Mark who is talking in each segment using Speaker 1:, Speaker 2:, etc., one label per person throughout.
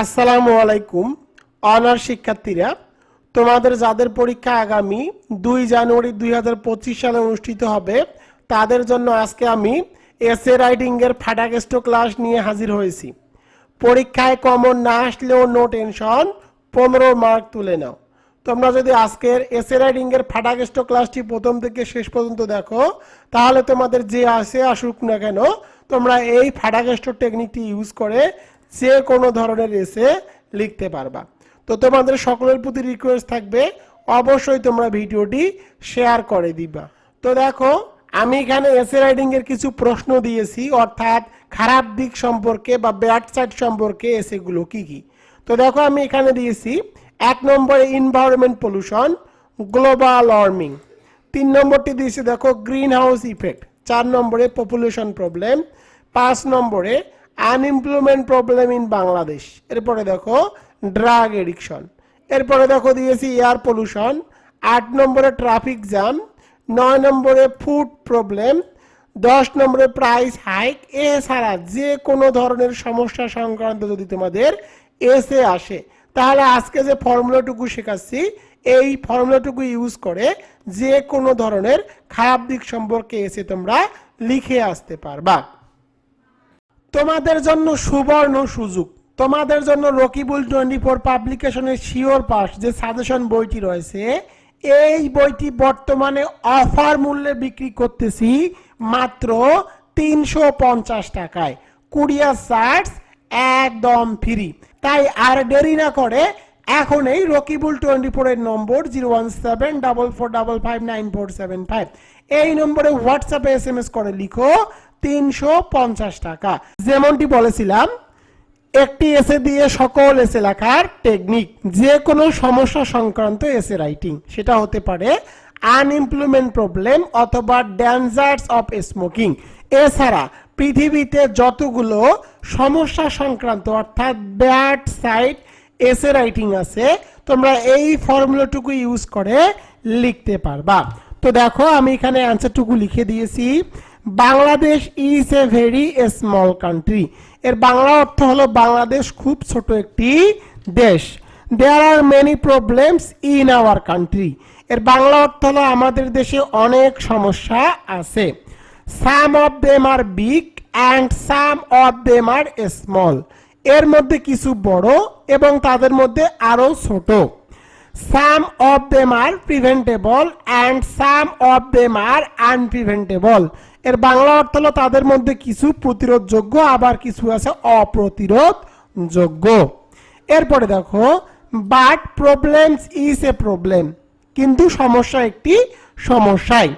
Speaker 1: আসসালামু আলাইকুম, অনার শিক্ষার্থীরা, তোমাদের যাদের পরীক্ষা আগামী দুই জানুয়ারি দুই হাজার পঁচিশ সালে অনুষ্ঠিত হবে, তাদের জন্য আজকে আমি এসএ রাইটিংয়ের ফাটাকেস্ট ক্লাস নিয়ে হাজির হয়েছি। পরীক্ষায় কমন না আসলেও নো টেনশন, পনেরো মার্ক তুলে নাও। তোমরা যদি আজকের এসএ রাইটিংয়ের ফাটাকেস্ট ক্লাসটি প্রথম থেকে শেষ পর্যন্ত দেখো, তাহলে তোমাদের যে আসে আসুক না কেন তোমরা এই ফাটাকেস্ট টেকনিকটি ইউজ করে যে কোনো ধরনের এসে লিখতে পারবা। তো তোমাদের সকলের প্রতি রিকোয়েস্ট থাকবে, অবশ্যই তোমরা ভিডিওটি শেয়ার করে দিবা। তো দেখো, আমি এখানে এসে রাইডিংয়ের কিছু প্রশ্ন দিয়েছি, অর্থাৎ খারাপ দিক সম্পর্কে বা ব্যাড সাইড সম্পর্কে এসেগুলো কি কি? তো দেখো, আমি এখানে দিয়েছি, এক নম্বরে ইনভায়রনমেন্ট পলিউশন গ্লোবাল ওয়ার্মিং তিন নম্বরটি দিয়েছি, দেখো গ্রিন হাউস ইফেক্ট চার নম্বরে পপুলেশন প্রবলেম পাঁচ নম্বরে আনএমপ্লয়মেন্ট প্রবলেম ইন বাংলাদেশ এরপরে দেখো ড্রাগ এডিকশন এরপরে দেখো দিয়েছি এয়ার পলিউশন আট নম্বরে ট্রাফিক জ্যাম নয় নম্বরে ফুড প্রবলেম দশ নম্বরে প্রাইস হাইক এছাড়া যে কোনো ধরনের সমস্যা সংক্রান্ত যদি তোমাদের এসে আসে, তাহলে আজকে যে ফর্মুলাটুকু শেখাচ্ছি এই ফর্মুলাটুকু ইউজ করে যে কোনো ধরনের খারাপ দিক সম্পর্কে এসে তোমরা লিখে আসতে পারবা। তোমাদের জন্য সুবর্ণ সুযোগ। তোমাদের জন্য রকিবুল টোয়েন্টি ফোর পাবলিকেশনের শিওর পাস যে সাজেশন বইটি রয়েছে, এই বইটি বর্তমানে অফার মূল্যে বিক্রি করতেছি মাত্র তিনশো পঞ্চাশ টাকায়। কুরিয়ার চার্জ একদম ফ্রি তাই আর দেরি না করে এখন এই রকিবুল টোয়েন্টি ফোরের number zero one seven double four double five nine four seven five. এই নম্বরে হোয়াটসঅ্যাপে এস এম এস করে লিখো তিনশো পঞ্চাশ টাকা। যেমনটি বলেছিলাম, একটি এসে দিয়ে সকল এসে লেখার টেকনিক যে কোনো সমস্যা সংক্রান্ত এসে রাইটিং সেটা হতে পারে আনএমপ্লয়মেন্ট প্রবলেম অথবা ড্যাঞ্জার্স অফ স্মোকিং এছাড়া পৃথিবীতে যতগুলো সমস্যা সংক্রান্ত, অর্থাৎ ব্যাড সাইড এসে রাইটিং আছে, তোমরা এই ফর্মুলাটুকু ইউজ করে লিখতে পারবা। তো দেখো, আমি এখানে অ্যান্সারটুকু লিখে দিয়েছি। Bangladesh is a very small country এর বাংলা অর্থ হলো বাংলাদেশ খুব ছোট একটি দেশ। There are many problems in our country এর বাংলা অর্থ হলো আমাদের দেশে অনেক সমস্যা আছে। Some of them are big and some of them are small এর মধ্যে কিছু বড় এবং তাদের মধ্যে আরও ছোট। Some of them are preventable and some of them are unpreventable এর বাংলা অর্থ হলো তাদের মধ্যে কিছু প্রতিরোধযোগ্য, আবার কিছু আছে অপ্রতিরোধযোগ্য। এরপরে দেখো but problems is a problem কিন্তু সমস্যা একটি সমস্যাই।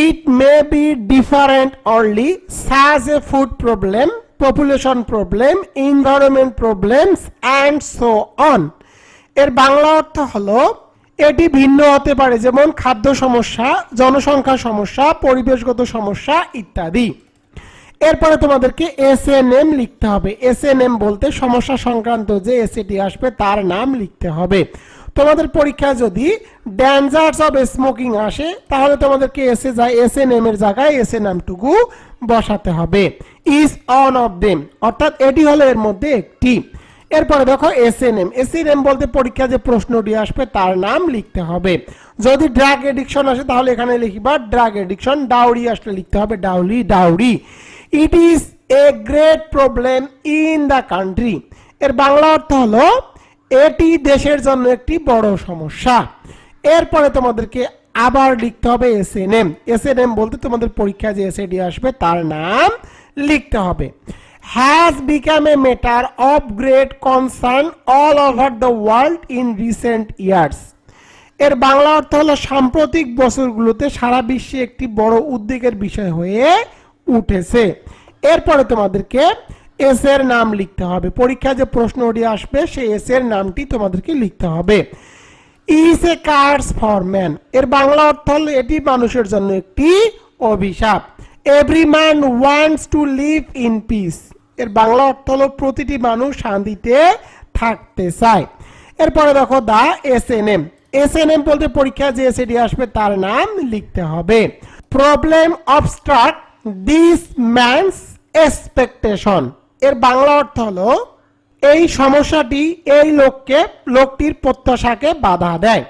Speaker 1: It may be different only such a food problem population problem environment problems and so on এর বাংলা অর্থ হলো, এটি ভিন্ন হতে পারে, যেমন খাদ্য সমস্যা জনসংখ্যা সমস্যা, পরিবেশগত সমস্যা ইত্যাদি। এরপরে তোমাদেরকে এস এন এম লিখতে হবে। এস এন এম বলতে সমস্যা সংক্রান্ত যে এসএটি আসবে, তার নাম লিখতে হবে। তোমাদের পরীক্ষায় যদি ড্যাঞ্জার্স অফ স্মোকিং আসে, তাহলে তোমাদেরকে এসে যায় এস এন এম এর জায়গায় এস এ নামটুকু বসাতে হবে। ইজ অন অফ দেম অর্থাৎ এটি হলো এর মধ্যে একটি। এরপরে দেখো S N M S N M বলতে পরীক্ষা যে প্রশ্নটি আসবে, তার নাম লিখতে হবে। যদি ড্রাগ এডিকশন আসে, তাহলে এখানে লিখবা ড্রাগ এডিকশন ডাউরি আসলে লিখতে হবে ডাউলি dowry it is a great problem in the country এর বাংলা অর্থ হলো এটি দেশের জন্য একটি বড় সমস্যা। এরপরে তোমাদেরকে আবার লিখতে হবে S N M S N M বলতে তোমাদের পরীক্ষায় যে এসএডি আসবে, তার নাম লিখতে হবে। Has become a matter of great concern all over the world in recent years এর বাংলা অর্থ হলো সাম্প্রতিক বছরগুলোতে সারা বিশ্বে একটি বড় উদ্বেগের বিষয় হয়ে উঠেছে। এরপরে তোমাদেরকে এস এর নাম লিখতে হবে। পরীক্ষায় যে প্রশ্নটি আসবে, সেই এস এর নামটি তোমাদেরকে লিখতে হবে। Is a curse for man এর বাংলা অর্থ হলো, এটি মানুষের জন্য একটি অভিশাপ। Every man wants to live in peace এর বাংলা অর্থ হলো, প্রতিটি মানুষ শান্তিতে থাকতে চায়। এরপরে দেখো the S N M S N M বলতে পরীক্ষা যে এসএডি আসবে, তার নাম লিখতে হবে। Problem obstruct this man's expectation এর বাংলা অর্থ হলো, এই সমস্যাটি এই লোককে, লোকটির প্রত্যাশাকে বাধা দেয়।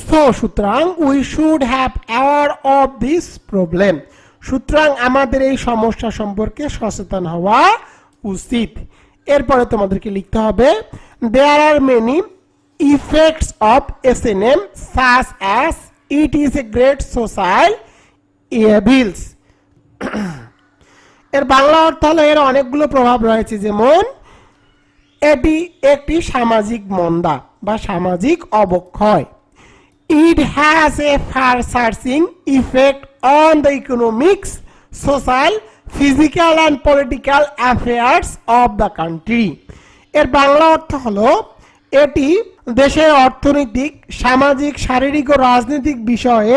Speaker 1: সো সুতরাং we should have aware of this problem সুতরাং আমাদের এই সমস্যা সম্পর্কে সচেতন হওয়া উচিত। এরপরে তোমাদেরকে লিখতে হবে there are many effects of S N M such as it is a great social evils এর বাংলা অর্থ হলো এর অনেকগুলো প্রভাব রয়েছে, যেমন এটি একটি সামাজিক মন্দা বা সামাজিক অবক্ষয়। It has a far searching effect on the economics social physical and political affairs of the country এর বাংলা অর্থ হলো এটি দেশের অর্থনৈতিক, সামাজিক, শারীরিক ও রাজনৈতিক বিষয়ে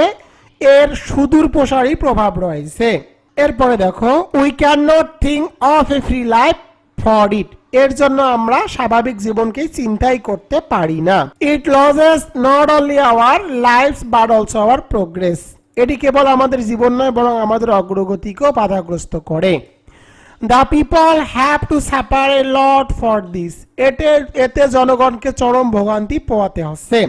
Speaker 1: এর সুদূর প্রসারী প্রভাব রয়েছে। এরপরে দেখো we can not think of a free life for it এর জন্য আমরা স্বাভাবিক জীবনকে চিন্তাই করতে পারি না। It lodges not only our life but also our progress এটি কেবল আমাদের জীবন নয়, বরং আমাদের অগ্রগতিকেও বাধাগ্রস্ত করে। The people have to suffer a lot for this এতে এতে জনগণকে চরম ভোগান্তি পোয়াতে হচ্ছে।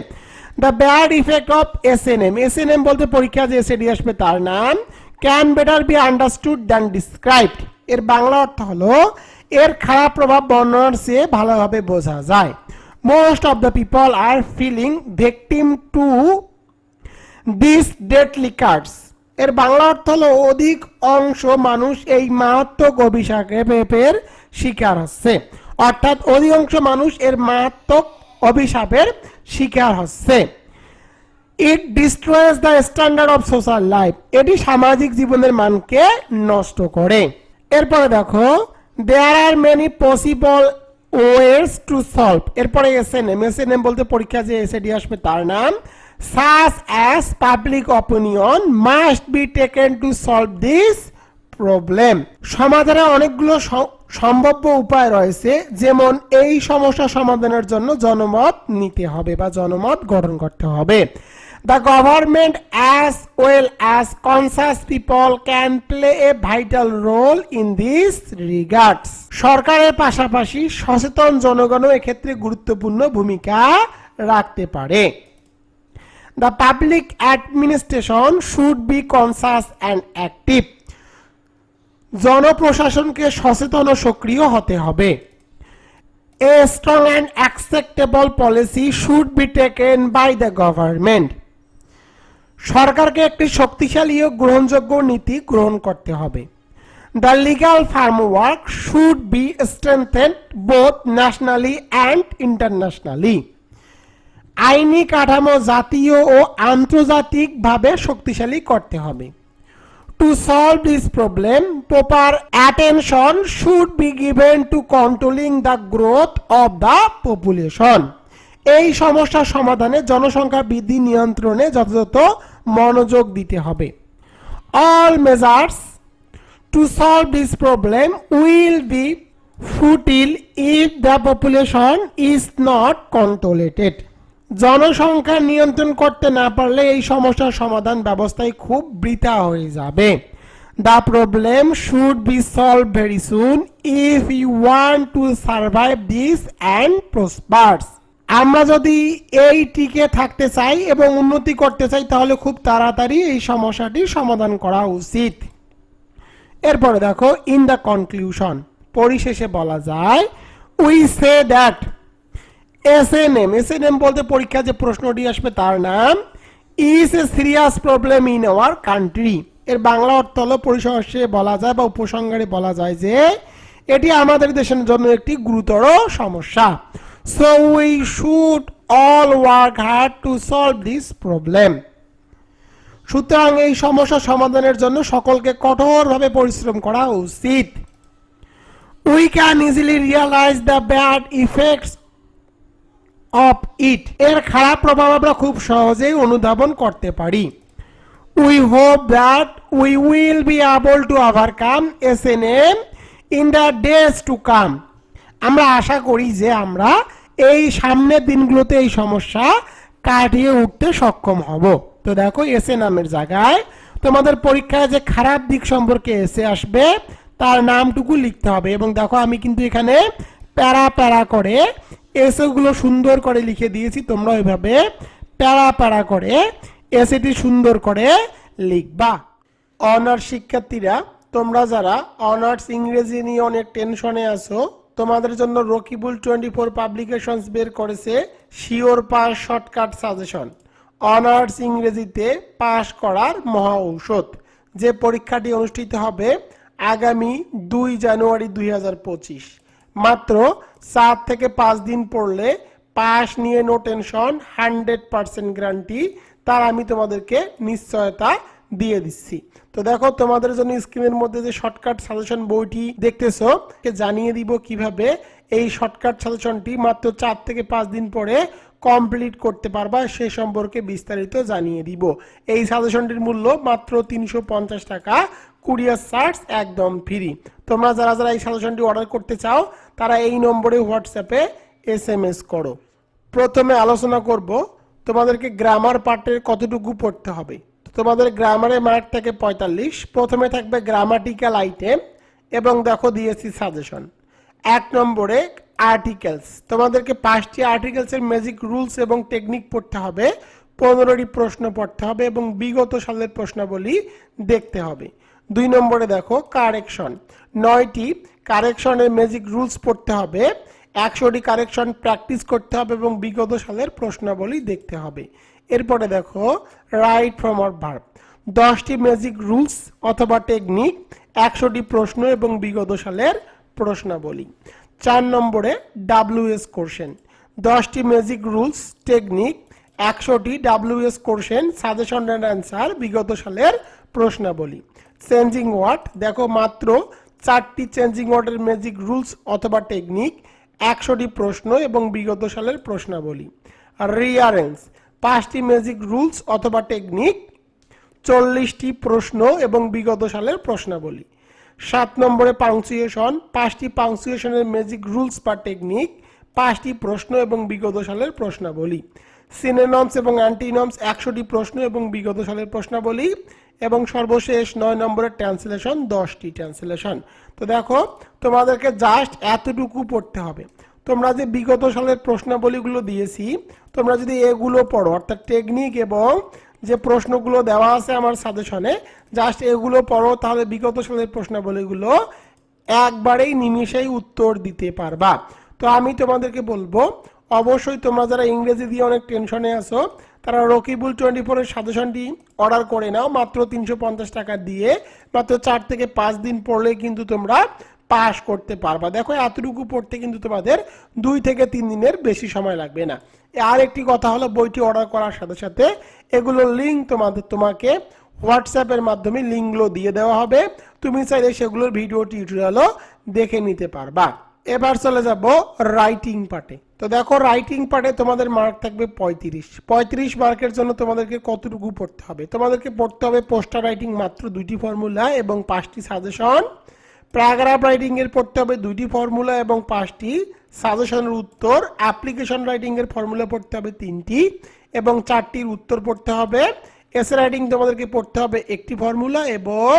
Speaker 1: The bad effect of S N M S N M বলতে পরীক্ষা যে এসএডি আসবে, তার নাম can better be understood than described এর বাংলা অর্থ হলো, এর খারাপ প্রভাব বর্ণনার চেয়ে ভালোভাবে বোঝা যায়। Most of the people are feeling victim to this deadly curse এর বাংলা অর্থ হলো, অধিক অংশ মানুষ এই মারাত্মক অভিশাপের শিকার হচ্ছে। অর্থাৎ অধিকাংশ মানুষ এর মারাত্মক অভিশাপের শিকার হচ্ছে। It destroys the standard of social life এটি সামাজিক জীবনের মানকে নষ্ট করে। এরপরে দেখো there are many possible ways to solve এরপরে S N M S N M বলতে পরীক্ষা যে এসএডি আসবে তার নাম such as public opinion must be taken to solve this problem সমাধানের অনেকগুলো সম্ভাব্য উপায় রয়েছে, যেমন এই সমস্যা সমাধানের জন্য জনমত নিতে হবে বা জনমত গঠন করতে হবে। The government as well as conscious people can play a vital role in this regards সরকারের পাশাপাশি সচেতন জনগণও এক্ষেত্রে গুরুত্বপূর্ণ ভূমিকা রাখতে পারে। The public administration should be conscious and active. জনপ্রশাসনকে সচেতন ও সক্রিয় হতে হবে। A strong and acceptable policy should be taken by the government সরকারকে একটি শক্তিশালী ও গ্রহণযোগ্য নীতি গ্রহণ করতে হবে। The legal framework should be strengthen both nationally and internationally আইনি কাঠামো জাতীয় ও আন্তর্জাতিকভাবে শক্তিশালী করতে হবে। To solve this problem proper attention should be given to controlling the growth of the population এই সমস্যার সমাধানে জনসংখ্যা বৃদ্ধি নিয়ন্ত্রণে যথাযথ মনোযোগ দিতে হবে। All measures to solve this problem will be futile if the population is not controlled. জনসংখ্যা নিয়ন্ত্রণ করতে না পারলে এই সমস্যার সমাধান ব্যবস্থায় খুব বৃথা হয়ে যাবে। The problem should be solve very soon if you want to survive this and prospers আমরা যদি এই টিকে থাকতে চাই এবং উন্নতি করতে চাই, তাহলে খুব তাড়াতাড়ি এই সমস্যাটির সমাধান করা উচিত। এরপরে দেখো ইন দ্য কনক্লুশন পরিশেষে বলা যায় we say that S N M S N M বলতে পরীক্ষা যে প্রশ্নটি আসবে তার নাম is a serious problem in our country এর বাংলা অর্থ হলো পরিশেষে বলা যায় বা উপসংহারে বলা যায় যে, এটি আমাদের দেশের জন্য একটি গুরুতর সমস্যা। So we should all work hard to solve this problem সুতরাং এই সমস্যা সমাধানের জন্য সকলকে কঠোরভাবে পরিশ্রম করা উচিত। We can easily realise the bad effects of it এর খারাপ প্রভাব আমরা খুব সহজেই অনুধাবন করতে পারি। We hope that we will be able to overcome S N M in the days to come আমরা আশা করি যে আমরা এই সামনের দিনগুলোতে এই সমস্যা কাটিয়ে উঠতে সক্ষম হব। তো দেখো এসে নামের জায়গায় তোমাদের পরীক্ষায় যে খারাপ দিক সম্পর্কে এসে আসবে, তার নামটুকু লিখতে হবে। এবং দেখো, আমি কিন্তু এখানে প্যারা প্যারা করে এসেগুলো সুন্দর করে লিখে দিয়েছি, তোমরা ওইভাবে প্যারা প্যারা করে এসেটি সুন্দর করে লিখবা। অনার্স শিক্ষার্থীরা, তোমরা যারা অনার্স ইংরেজি নিয়ে অনেক টেনশনে আছো তোমাদের জন্য রকিবুল টোয়েন্টি ফোর পাবলিকেশনস বের করেছে sure pass shortcut suggestion. Honours ইংরেজিতে পাশ করার মহা ঔষধ। যে পরীক্ষাটি অনুষ্ঠিত হবে আগামী দুই জানুয়ারি দুই হাজার পঁচিশ। মাত্র সাত থেকে পাঁচ দিন পড়লে পাস নিয়ে no tension hundred percent guarantee তার আমি তোমাদেরকে নিশ্চয়তা দিয়ে দিচ্ছি। তো দেখো, তোমাদের জন্য স্ক্রিনের মধ্যে যে শর্টকাট সাজেশন বইটি দেখতেছো জানিয়ে দিব কীভাবে এই শর্টকাট সাজেশনটি মাত্র চার থেকে পাঁচ দিন পরে কমপ্লিট করতে পারবা, সে সম্পর্কে বিস্তারিত জানিয়ে দিব। এই সাজেশনটির মূল্য মাত্র তিনশো পঞ্চাশ টাকা কুরিয়ার চার্জ একদম ফ্রি তোমরা যারা যারা এই সাজেশনটি অর্ডার করতে চাও, তারা এই নম্বরে হোয়াটসঅ্যাপে এস এম এস করো। প্রথমে আলোচনা করব তোমাদেরকে গ্রামার পার্টের কতটুকু পড়তে হবে। তোমাদের গ্রামারের মার্ক থাকে পঁয়তাল্লিশ। প্রথমে থাকবে গ্রামাটিক্যাল আইটেম এবং দেখো দিয়েছি সাজেশন এক নম্বরে আর্টিকেলস তোমাদেরকে পাঁচটি আর্টিকেলসের ম্যাজিক রুলস এবং টেকনিক পড়তে হবে। পনেরোটি প্রশ্ন পড়তে হবে এবং বিগত সালের প্রশ্নাবলী দেখতে হবে। দুই নম্বরে দেখো কারেকশন নয়টি কারেকশনের ম্যাজিক রুলস পড়তে হবে। একশোটি কারেকশন প্র্যাকটিস করতে হবে এবং বিগত সালের প্রশ্নাবলী দেখতে হবে। এরপরে দেখো, রাইট ফ্রম আর ভার্ব। দশটি ম্যাজিক রুলস অথবা টেকনিক, একশোটি প্রশ্ন এবং বিগত সালের প্রশ্নাবলী। চার নম্বরে ডাব্লিউএস কোশ্চেন। দশটি ম্যাজিক রুলস, টেকনিক, একশোটি WH question, suggestion and answer বিগত সালের প্রশ্নাবলী। চেঞ্জিং ওয়ার্ড, দেখো মাত্র চারটি চেঞ্জিং ওয়ার্ডের ম্যাজিক রুলস অথবা টেকনিক একশোটি প্রশ্ন এবং বিগত সালের প্রশ্নাবলী। রিয়ারেন্স পাঁচটি ম্যাজিক রুলস অথবা টেকনিক চল্লিশটি প্রশ্ন এবং বিগত সালের প্রশ্নাবলী। সাত নম্বরে পাংচুয়েশন পাঁচটি পাংচুয়েশনের ম্যাজিক রুলস বা টেকনিক পাঁচটি প্রশ্ন এবং বিগত সালের প্রশ্নাবলী। সিনেনমস এবং অ্যান্টিনমস একশোটি প্রশ্ন এবং বিগত সালের প্রশ্নাবলী। এবং সর্বশেষ নয় নম্বরের ট্রান্সলেশন দশটি ট্রান্সলেশন তো দেখো, তোমাদেরকে জাস্ট এতটুকু পড়তে হবে। তোমরা যে বিগত সালের প্রশ্নাবলীগুলো দিয়েছি, তোমরা যদি এগুলো পড়ো, অর্থাৎ টেকনিক এবং যে প্রশ্নগুলো দেওয়া আছে আমার সাজেশনে জাস্ট এগুলো পড়ো, তাহলে বিগত সালের প্রশ্নাবলীগুলো একবারেই নিমিষেই উত্তর দিতে পারবা। তো আমি তোমাদেরকে বলব, অবশ্যই তোমরা যারা ইংরেজি দিয়ে অনেক টেনশনে আছো তারা রকিবুল টোয়েন্টি ফোরের সাজেশনটি অর্ডার করে নাও, মাত্র তিনশো পঞ্চাশ টাকা দিয়ে। মাত্র চার থেকে পাঁচ দিন পড়লে কিন্তু তোমরা পাস করতে পারবা। দেখো, এতটুকু পড়তে কিন্তু তোমাদের দুই থেকে তিন দিনের বেশি সময় লাগবে না। আর একটি কথা হলো, বইটি অর্ডার করার সাথে সাথে এগুলোর লিঙ্ক তোমাদের, তোমাকে হোয়াটসঅ্যাপের মাধ্যমে লিঙ্কগুলো দিয়ে দেওয়া হবে। তুমি চাইলে সেগুলোর ভিডিও টিউটোরিয়ালও দেখে নিতে পারবা। এবার চলে যাব রাইটিং পার্টে তো দেখো রাইটিং পার্টে তোমাদের মার্ক থাকবে পঁয়ত্রিশ। পঁয়ত্রিশ মার্কের জন্য তোমাদেরকে কতটুকু পড়তে হবে? তোমাদেরকে পড়তে হবে পোস্টার রাইটিং মাত্র দুইটি ফর্মুলা এবং পাঁচটি সাজেশন প্যারাগ্রাফ রাইটিং এর পড়তে হবে দুইটি ফর্মুলা এবং পাঁচটি সাজেশনের উত্তর। অ্যাপ্লিকেশন রাইটিং এর ফর্মুলা পড়তে হবে তিনটি এবং চারটির উত্তর পড়তে হবে। এসে রাইটিং তোমাদেরকে পড়তে হবে একটি ফর্মুলা এবং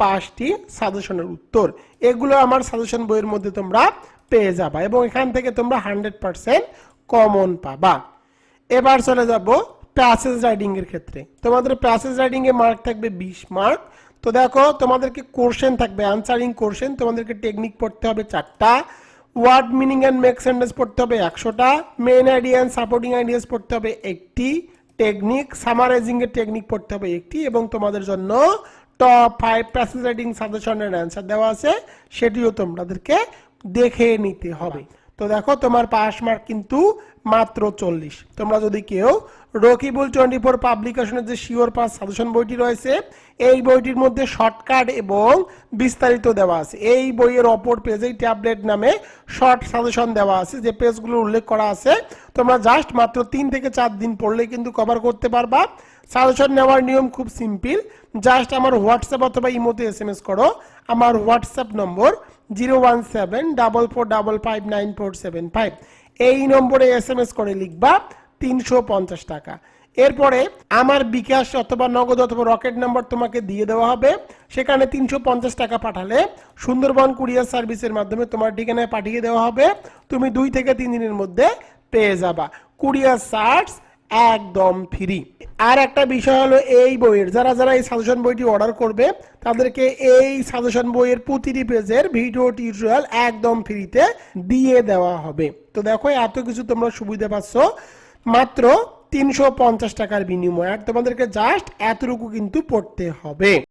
Speaker 1: পাঁচটি সাজেশনের উত্তর। এগুলো আমার সাজেশন বইয়ের মধ্যে তোমরা পেয়ে যাবা এবং এখান থেকে তোমরা হান্ড্রেড পার্সেন্ট কমন পাবা। এবার চলে যাব প্যাসেজ রাইডিং এর ক্ষেত্রে। তোমাদের প্যাসেজ রাইডিং এ মার্ক থাকবে বিশ মার্ক তো দেখো, তোমাদেরকে কোশ্চেন থাকবে আনসারিং কোশ্চেন তোমাদেরকে টেকনিক পড়তে হবে চারটা। Word meaning and make sentence পড়তে হবে একশোটা। Main idea and supporting ideas পড়তে হবে একটি। টেকনিক সামারাইজিং এর টেকনিক পড়তে হবে একটি এবং তোমাদের জন্য টপ ফাইভ প্যাসেজ রাইটিং সাজেশনের অ্যান্সার দেওয়া আছে। সেটিও তোমাদেরকে দেখে নিতে হবে। তো দেখো, তোমার পাস মার্ক কিন্তু মাত্র চল্লিশ। তোমরা যদি কেউ রকিবুল টোয়েন্টি ফোর পাবলিকেশনের যে শিওর পাস সাজেশন বইটি রয়েছে, এই বইটির মধ্যে শর্টকাট এবং বিস্তারিত দেওয়া আছে। এই বইয়ের অপর পেজেই ট্যাবলেট নামে শর্ট সাজেশন দেওয়া আছে, যে পেজগুলো উল্লেখ করা আছে। তোমরা জাস্ট মাত্র তিন থেকে চার দিন পড়লে কিন্তু কভার করতে পারবা। সাজেশন নেওয়ার নিয়ম খুব সিম্পল জাস্ট আমার হোয়াটসঅ্যাপ অথবা ইমোতে এস এম এস করো। আমার WhatsApp number zero one seven double four double five nine four seven five. এই নম্বরে এস এম এস করে লিখবা তিনশো পঞ্চাশ টাকা। এরপরে আমার বিকাশ অথবা নগদ অথবা রকেট নাম্বার তোমাকে দিয়ে দেওয়া হবে। সেখানে তিনশো পঞ্চাশ টাকা পাঠালে সুন্দরবন কুরিয়ার সার্ভিসের মাধ্যমে তোমার ঠিকানায় পাঠিয়ে দেওয়া হবে। তুমি দুই থেকে তিন দিনের মধ্যে পেয়ে যাবা। কুরিয়ার চার্জ একদম ফ্রি আর একটা বিষয় হলো এই বইয়ের, যারা যারা এই সাজেশন বইটি অর্ডার করবে, তাদেরকে এই সাজেশন বইয়ের প্রতিটি পেজের ভিডিও টিউটোরিয়াল একদম ফ্রিতে দিয়ে দেওয়া হবে। তো দেখো, এত কিছু তোমরা সুবিধা পাচ্ছ। মাত্র তিনশো পঞ্চাশ টাকার বিনিময়ে। আর তোমাদেরকে জাস্ট এতটুকু কিন্তু পড়তে হবে।